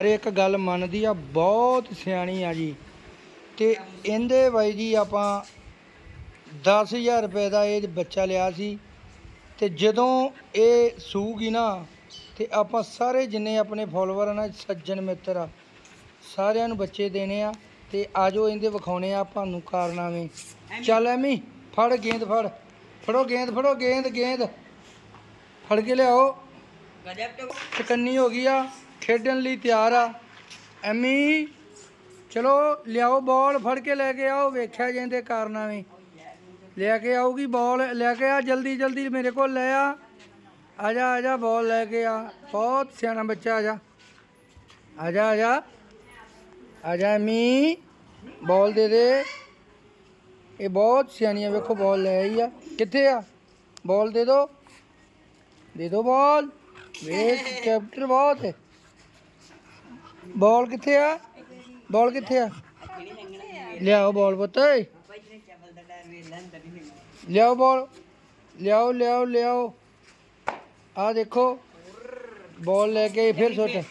ਇੱਕ ਗੱਲ ਮੰਨਦੀ ਆ ਬਹੁਤ ਸਿਆਣੀ ਆ ਜੀ। ਤੇ ਇਹਦੇ ਬਾਈ ਜੀ ਆਪਾਂ 10000 ਰੁਪਏ ਦਾ ਇਹ ਬੱਚਾ ਲਿਆ ਸੀ ਤੇ ਜਦੋਂ ਇਹ ਸੂਗੀ ਨਾ ਤੇ ਆਪਾਂ ਸਾਰੇ ਜਿੰਨੇ ਆਪਣੇ ਫਾਲੋਅਰ ਆ ਨਾ ਸੱਜਣ ਮਿੱਤਰ ਆ ਸਾਰਿਆਂ ਨੂੰ ਬੱਚੇ ਦੇਣੇ ਆ ਤੇ ਆਜੋ ਇਹਦੇ ਵਿਖਾਉਣੇ ਆ ਤੁਹਾਨੂੰ ਕਾਰਨਾਮੇ। ਚੱਲ ਐਮੀ ਫੜ ਗੇਂਦ ਫੜ। ਫੜੋ ਗੇਂਦ ਫੜੋ ਗੇਂਦ ਗੇਂਦ। ਫੜ ਕੇ ਲਿਆਓ। ਚਕੰਨੀ ਹੋ ਗਈ ਆ, ਖੇਡਣ ਲਈ ਤਿਆਰ ਆ। ਐਮੀ, ਚਲੋ ਲਿਆਓ ਬਾਲ, ਫੜ ਕੇ ਲੈ ਕੇ ਆਓ, ਵੇਖਿਆ ਜਾਂਦੇ ਕਾਰਨਾਮੇ ਲੈ ਕੇ ਆਉਗੀ ਬਾਲ, ਲੈ ਕੇ ਆ, ਜਲਦੀ ਜਲਦੀ ਮੇਰੇ ਕੋਲ ਲੈ ਆ। ਆ ਜਾ ਆ ਜਾ ਬਾਲ ਲੈ ਕੇ ਆ। ਬਹੁਤ ਸਿਆਣਾ ਬੱਚਾ ਆ ਜਾ ਆ ਜਾ ਆ ਜਾ ਆ ਜਾ ਐਮੀ, ਬਾਲ ਦੇ ਦੇ। ਇਹ ਬਹੁਤ ਸਿਆਣੀ ਆ, ਵੇਖੋ, ਬਾਲ ਲੈ ਆਈ ਆ। ਕਿੱਥੇ ਆ? ਬਾਲ ਦੇ ਦੋ। ਦੇ ਦੋ ਬਾਲ। ਵੇਖ, ਕੈਪਟਨ ਬਹੁਤ ਹੈ। ਬਾਲ ਕਿੱਥੇ ਆ? ਬਾਲ ਕਿੱਥੇ ਆ? ਲਿਆਓ ਬਾਲ ਪੁੱਤ ਲਿਆਓ ਬਾਲ। ਲਿਆਓ ਲਿਆਓ ਲਿਆਓ। ਆ ਦੇਖੋ, ਬਾਲ ਲੈ ਕੇ ਫਿਰ ਸੁੱਟ।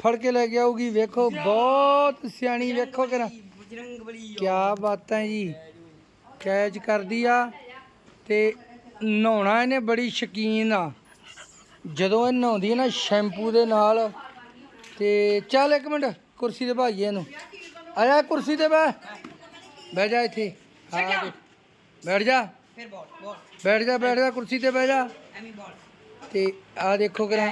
ਫੜ ਕੇ ਲੈ ਕੇ ਆਊਗੀ, ਵੇਖੋ, ਬਹੁਤ ਸਿਆਣੀ ਵੇਖੋ ਕਿਰਾ ਬਜਰੰਗ ਬਲੀ ਕੀ ਬਾਤਾਂ ਜੀ। ਕੈਚ ਕਰਦੀ ਆ ਤੇ ਨਹਾਉਣਾ ਇਹਨੇ ਬੜੀ ਸ਼ਕੀਨ ਆ। ਜਦੋਂ ਇਹ ਨਹਾਉਂਦੀ ਹੈ ਨਾ ਸ਼ੈਂਪੂ ਦੇ ਨਾਲ ਤੇ ਚੱਲ ਇੱਕ ਮਿੰਟ ਕੁਰਸੀ ਤੇ ਭਾਈਏ ਇਹਨੂੰ। ਆ ਜਾ ਕੁਰਸੀ ਤੇ ਬਹਿ। ਬਹਿ ਜਾ ਇੱਥੇ। ਕੇ ਬੈਠ ਜਾ। ਫਿਰ ਬਾਲ ਬਾਲ ਬੈਠ ਜਾ ਬੈਠ ਜਾ ਕੁਰਸੀ ਤੇ ਬਹਿ ਜਾ। ਐਮੀ ਬਾਲ ਤੇ ਆ ਦੇਖੋ ਕਿਰਾ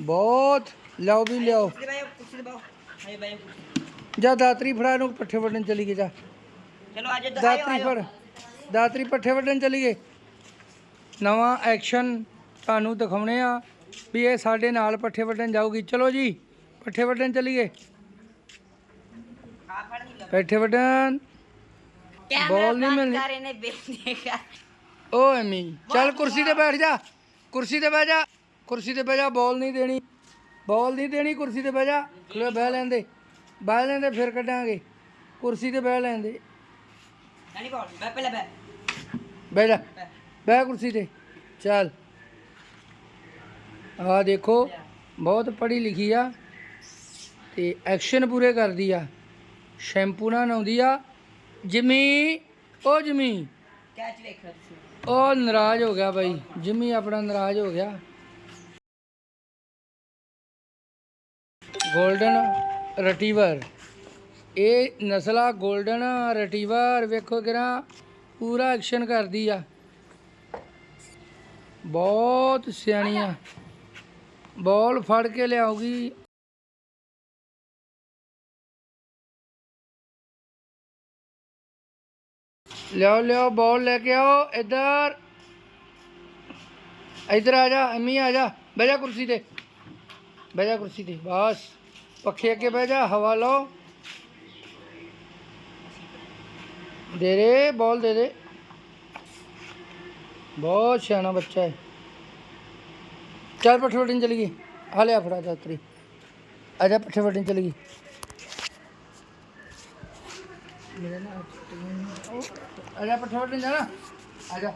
ਬਹੁਤ। ਲਿਆਓ ਵੀ ਲਿਆਓ। ਕੁਰਸੀ ਤੇ ਬਾਈ ਕੁਰਸੀ ਤੇ ਬਾਓ ਹਾਏ ਬਾਈ ਕੁਰਸੀ। ਜਾ ਦਾਤਰੀ ਫੜਾ ਇਹਨੂੰ ਪੱਠੇ ਵੱਢਣ ਚਲੀ ਗਈ ਜਾ। ਚਲੋ ਅੱਜ ਦਾਤਰੀ ਫੜ। ਦਾਤਰੀ ਪੱਠੇ ਵੱਢਣ ਚਲੀਏ। ਨਵਾਂ ਐਕਸ਼ਨ। ਤੁਹਾਨੂੰ ਦਿਖਾਉਣੇ ਆ ਵੀ ਇਹ ਸਾਡੇ ਨਾਲ ਪੱਠੇ ਵੱਢਣ ਜਾਊਗੀ। ਚਲੋ ਜੀ ਪੱਠੇ ਵੱਢਣ ਚਲੀਏ। ਪੱਠੇ ਵੱਢਣ। ਬਾਲ ਨਹੀਂ ਮਿਲਣੀ। ਓ ਐਮੀ ਚੱਲ ਕੁਰਸੀ ਤੇ ਬੈਠ ਜਾ ਕੁਰਸੀ ਤੇ ਬਹਿ ਜਾ ਕੁਰਸੀ ਤੇ ਬਹਿ ਜਾ ਬਾਲ ਨਹੀਂ ਦੇਣੀ। ਬਾਲ ਨਹੀਂ ਦੇਣੀ ਕੁਰਸੀ ਤੇ ਬਹਿ ਜਾ। ਖਲੋ ਬਹਿ ਲੈਂਦੇ ਬਹਿ ਲੈਂਦੇ ਫਿਰ ਕੱਢਾਂਗੇ। ਕੁਰਸੀ ਤੇ ਬਹਿ ਲੈਂਦੇ। ਨਹੀਂ ਬਾਲ ਬੈ ਪਹਿਲੇ ਬੈ ਬਹਿ ਜਾ ਬਹਿ ਕੁਰਸੀ ਤੇ। ਚੱਲ। ਆ ਦੇਖੋ ਬਹੁਤ ਪੜ੍ਹੀ ਲਿਖੀ ਆ ਤੇ ਐਕਸ਼ਨ ਪੂਰੇ ਕਰਦੀ ਆ। ਸ਼ੈਂਪੂ ਨਾਲ ਨਹਾਉਂਦੀ ਆ। ਜਿਮੀ ਓ ਜਿਮੀ। ਕੈਚ ਵੇਖ ਤੁਸੀਂ। ਉਹ ਨਾਰਾਜ਼ ਹੋ ਗਿਆ ਬਾਈ। ਜਿਮੀ ਆਪਣਾ ਨਾਰਾਜ਼ ਹੋ ਗਿਆ। Golden retriever. ਇਹ ਨਸਲਾ 골ਡਨ ਰਟੀਵਰ ਵੇਖੋ ਕਿਰਾ ਪੂਰਾ ਐਕਸ਼ਨ ਕਰਦੀ ਆ। ਬਹੁਤ ਸਿਆਣੀ ਆ। ਬਾਲ ਫੜ ਕੇ ਲਿਆਉਗੀ ਲਿਆਓ ਲਿਆਓ ਬਾਲ ਲੈ ਕੇ ਆਓ ਇੱਧਰ ਇੱਧਰ ਆ ਜਾ ਅੰਮੀ ਆ ਜਾ ਬਹਿ ਜਾ ਕੁਰਸੀ ਤੇ ਬਹਿ ਜਾ ਕੁਰਸੀ ਤੇ ਬਸ ਪੱਖੇ ਅੱਗੇ ਬਹਿ ਜਾ ਹਵਾ ਲਓ ਦੇ ਦੇ ਬਾਲ ਦੇ ਦੇ ਬਹੁਤ ਸਿਆਣਾ ਬੱਚਾ ਹੈ ਚੱਲ ਪੱਠੇ ਵੱਢਣ ਚਲੀ ਗਈ। ਆ ਫੜਾ ਦਾਤਰੀ। ਆ ਪੱਠੇ ਵੱਢਣ ਚਲੀ ਗਈ। ਮੇਰੇ ਨਾਲ ਅਜਾ ਪੱਠੇ ਵੱਢਣ ਜਾਣਾ। ਆ